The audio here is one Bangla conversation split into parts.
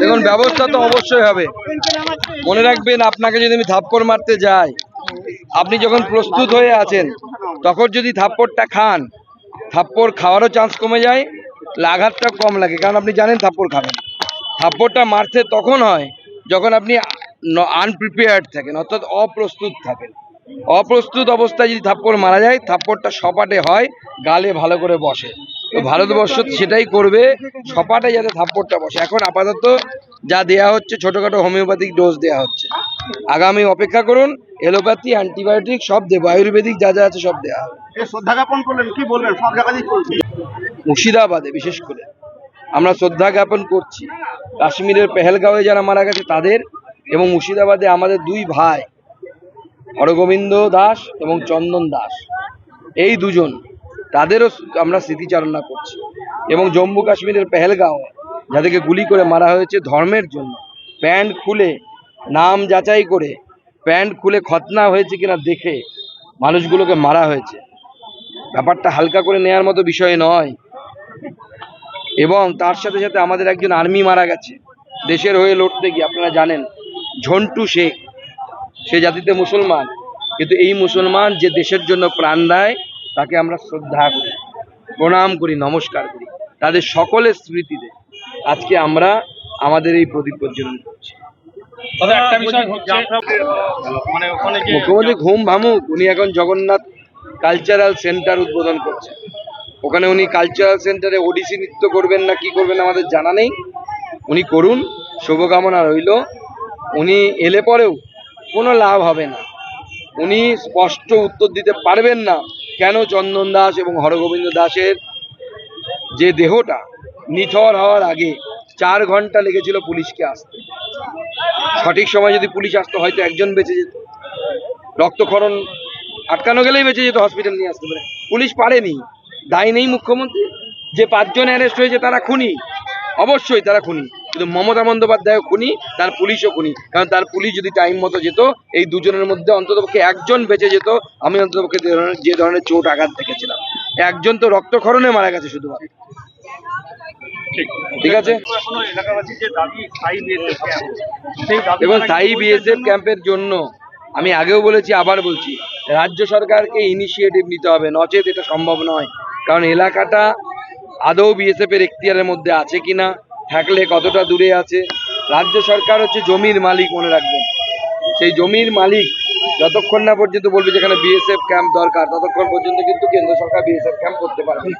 দেখুন, ব্যবস্থা তো অবশ্যই হবে। মনে রাখবেন, আপনাকে যদি আমি থাপ্পড় মারতে যাই, আপনি যখন প্রস্তুত হয়ে আছেন, তখন যদি থাপ্পড়টা খান, থাপ্পড় খাওয়ারও চান্স কমে যায় লাঘাতটা কম লাগে। কারণ আপনি জানেন থাপ্পড় খাবেন। থাপ্পড়টা মারতে তখন হয় যখন আপনি আনপ্রিপেয়ার্ড থাকেন, অর্থাৎ অপ্রস্তুত থাকেন। অপ্রস্তুত অবস্থায় যদি থাপ্পড় মারা যায়, থাপ্পড়টা সপাটে হয়, গালে ভালো করে বসে। ভারতবর্ষ সেটাই করবে সপাটে যাতে থাপ্পড়টা বসে। এখন আপাতত যা দেয়া হচ্ছে ছোটখাটো হোমিওপ্যাথিক ডোজ দেয়া হচ্ছে। আগামী অপেক্ষা করুন এলোপ্যাথি অ্যান্টিবায়োটিক সব দেবো আয়ুর্বেদিক যা যা আছে সব দেওয়া হবে। মুর্শিদাবাদে বিশেষ করে। আমরা শ্রদ্ধা জ্ঞাপন করছি। কাশ্মীরের পেহেলগাঁওয়ে যারা মারা গেছে তাদের এবং মুর্শিদাবাদে আমাদের দুই ভাই হরগোবিন্দ দাস এবং চন্দন দাস। এই দুজন তাদেরও আমরা স্মৃতিচারণা করছি। এবং জম্মু কাশ্মীরের পেহেলগাঁও, যাদেরকে গুলি করে মারা হয়েছে ধর্মের জন্য। প্যান্ট খুলে, নাম যাচাই করে, প্যান্ট খুলে খতনা হয়েছে কিনা দেখে মানুষগুলোকে মারা হয়েছে। ব্যাপারটা হালকা করে নেয়ার মতো বিষয় নয়। এবং তার সাথে সাথে আমাদের একজন আর্মি মারা গেছে। দেশের হয়ে লড়তে গিয়ে, আপনারা জানেন, ঝন্টু শেখ। সে জাতিতে মুসলমান, কিন্তু এই মুসলমান যে দেশের জন্য প্রাণ দেয় তাকে আমরা শ্রদ্ধা করি প্রণাম করি নমস্কার করি। তাদের সকলের স্মৃতিতে আজকে আমরা আমাদের এই প্রদীপ প্রজ্বলন করছি মানে যে মুখ্যমন্ত্রী ঘুম ভামুক উনি এখন জগন্নাথ কালচারাল সেন্টার উদ্বোধন করছেন। ওখানে উনি কালচারাল সেন্টারে ওডিসি নৃত্য করবেন না কি করবেন আমাদের জানা নেই। উনি করুন শুভকামনা রইল। উনি এলে পরেও কোনো লাভ হবে না। উনি স্পষ্ট উত্তর দিতে পারবেন না। কেন চন্দন দাস এবং হরগোবিন্দ দাসের যে দেহটা নিথর হওয়ার আগে চার ঘণ্টা লেগেছিল পুলিশকে আসতে? সঠিক সময় যদি পুলিশ আসতো, হয়তো একজন বেঁচে যেত। রক্তক্ষরণ আটকানো গেলেই বেঁচে যেত, হসপিটাল নিয়ে আসতে পারে। পুলিশ পারেনি। দায় নেই মুখ্যমন্ত্রী। যে পাঁচজন অ্যারেস্ট হয়েছে, তারা খুনি। অবশ্যই তারা খুনি। কিন্তু মমতা বন্দ্যোপাধ্যায় খুনি তার পুলিশও খুনি। কারণ তার পুলিশ যদি টাইম মতো যেত এই দুজনের মধ্যে অন্ততপক্ষে একজন বেঁচে যেত আমি অন্ততপক্ষে যে ধরনের যে ধরনের চোট আঘাত দেখেছিলাম। একজন তো রক্তক্ষরণে মারা গেছে শুধুমাত্র। ঠিক। আছে? এবং স্থায়ী বিএসএফ ক্যাম্পের জন্য আমি আগেও বলেছি আবার বলছি রাজ্য সরকারকে ইনিশিয়েটিভ নিতে হবে। নচেত এটা সম্ভব নয়। কারণ এলাকাটা আদৌ বিএসএফ এর এখতিয়ারের মধ্যে আছে কিনা থাকলে কতটা দূরে আছে? রাজ্য সরকার হচ্ছে জমির মালিক মনে রাখবেন। সেই জমির মালিক যতক্ষণ না পর্যন্ত বলবে যেখানে বিএসএফ ক্যাম্প দরকার ততক্ষণ পর্যন্ত কিন্তু কেন্দ্র সরকার বিএসএফ ক্যাম্প করতে পারবে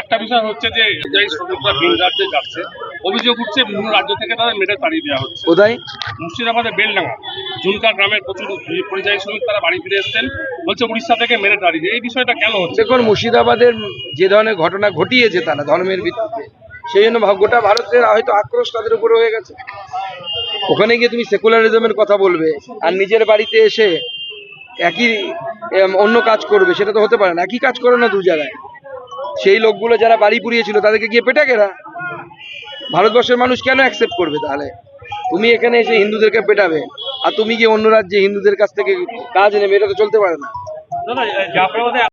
একটা বিষয় হচ্ছে যে যাই শ্রমিকরা ভিন রাজ্যে যাচ্ছে অভিযোগ উঠছে বিভিন্ন রাজ্য থেকে তাদের মেরে তাড়িয়ে দেওয়া হচ্ছে। কোথায়? মুর্শিদাবাদের বেলডাঙ্গা। ঝুনকা গ্রামের প্রচুর পরিযায়ী শ্রমিক তারা বাড়ি ফিরে এসছেন বলছে উড়িষ্যা থেকে মেরে তাড়িয়ে দিয়ে। এই বিষয়টা কেন হচ্ছে? দেখুন মুর্শিদাবাদের যে ধরনের ঘটনা ঘটিয়েছে তারা ধর্মের ভিত্তিতে। সেই জন্য গোটা ভারতের হয়তো আক্রোশ তাদের উপরে হয়ে গেছে। ওখানে গিয়ে তুমি সেকুলারিজমের কথা বলবে, আর নিজের বাড়িতে এসে একই অন্য কাজ করবে, সেটা তো হতে পারে না। একই কাজ করে না দু জায়গায়। সেই লোকগুলো যারা বাড়ি পুড়িয়েছিল, তাদেরকে গিয়ে পেটা গেরা ভারতবর্ষের মানুষ কেন অ্যাকসেপ্ট করবে তাহলে? তুমি এখানে এসে হিন্দুদেরকে পেটাবে, আর তুমি গিয়ে অন্য রাজ্যে হিন্দুদের কাছ থেকে কাজ নেবে, এটা তো চলতে পারে না।